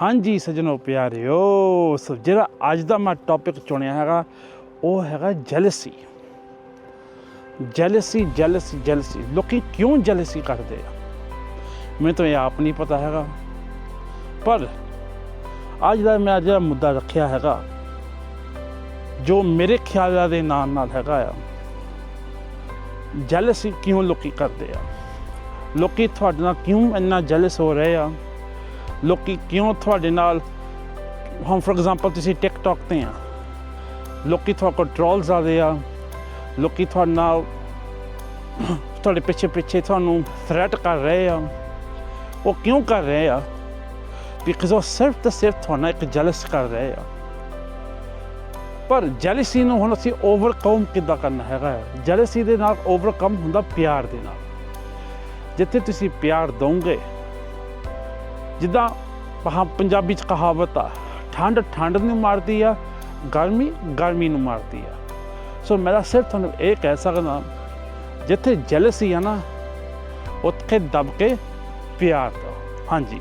ਹਾਂਜੀ ਸਜਣੋ ਪਿਆਰਿਓ, ਸੋ ਜਿਹੜਾ ਅੱਜ ਦਾ ਮੈਂ ਟੌਪਿਕ ਚੁਣਿਆ ਹੈਗਾ, ਉਹ ਹੈਗਾ ਜੈਲਸੀ ਜੈਲਸੀ ਜੈਲਸੀ ਜੈਲਸੀ ਲੋਕੀ ਕਿਉਂ ਜੈਲਸੀ ਕਰਦੇ ਆ? ਮੈਨੂੰ ਤਾਂ ਇਹ ਆਪ ਨਹੀਂ ਪਤਾ ਹੈਗਾ। ਪਰ ਅੱਜ ਦਾ ਮੈਂ ਜਿਹੜਾ ਮੁੱਦਾ ਰੱਖਿਆ ਹੈਗਾ, ਜੋ ਮੇਰੇ ਖਿਆਲਾਂ ਦੇ ਨਾਲ ਨਾਲ ਹੈਗਾ ਆ ਜੈਲਸੀ ਕਿਉਂ ਲੋਕੀ ਕਰਦੇ ਆ? ਲੋਕੀ ਤੁਹਾਡੇ ਨਾਲ ਕਿਉਂ ਇੰਨਾ ਜੈਲਸ ਹੋ ਰਹੇ ਆ? ਲੋਕੀ ਕਿਉਂ ਤੁਹਾਡੇ ਨਾਲ, ਹੁਣ ਫੋਰ ਐਗਜ਼ਾਮਪਲ ਤੁਸੀਂ ਟਿਕਟੌਕ ਤੇ ਆ, ਲੋਕੀ ਤੁਹਾਡੇ ਕੋਲ ਟ੍ਰੋਲਸ ਆਦੇ ਆ, ਲੋਕੀ ਤੁਹਾਡੇ ਨਾਲ ਤੁਹਾਡੇ ਪਿੱਛੇ ਪਿੱਛੇ ਤੁਹਾਨੂੰ ਥ੍ਰੈਟ ਕਰ ਰਹੇ ਆ, ਉਹ ਕਿਉਂ ਕਰ ਰਹੇ ਆ? ਬਿਕਾਜ਼ ਉਹ ਸਿਰਫ ਤੇ ਸਿਰਫ ਤੁਹਾਨੂੰ ਇੱਕ ਜਲਸ ਕਰ ਰਹੇ ਆ। ਪਰ ਜੈਲਸੀ ਨੂੰ ਹੁਣ ਅਸੀਂ ਓਵਰਕਮ ਕਿੱਦਾਂ ਕਰਨਾ ਹੈਗਾ ਜੈਲਸੀ ਦੇ ਨਾਲ ਓਵਰਕਮ ਹੁੰਦਾ ਪਿਆਰ ਦੇ ਨਾਲ। ਜਿੱਥੇ ਤੁਸੀਂ ਪਿਆਰ ਦੋਗੇ ਜਿੱਦਾਂ ਪੰਜਾਬੀ ਚ ਕਹਾਵਤ ਆ, ਠੰਡ ਠੰਡ ਨੂੰ ਮਾਰਦੀ ਆ, ਗਰਮੀ ਗਰਮੀ ਨੂੰ ਮਾਰਦੀ ਆ। ਸੋ ਮੇਰਾ ਸਿਰਫ ਤੁਹਾਨੂੰ ਇਹ ਕਹਿ ਸਕਦਾ ਜਿੱਥੇ ਜੈਲਸੀ ਆ ਨਾ, ਉੱਥੇ ਦਬ ਕੇ ਪਿਆਰ ਦੋ ਹਾਂਜੀ।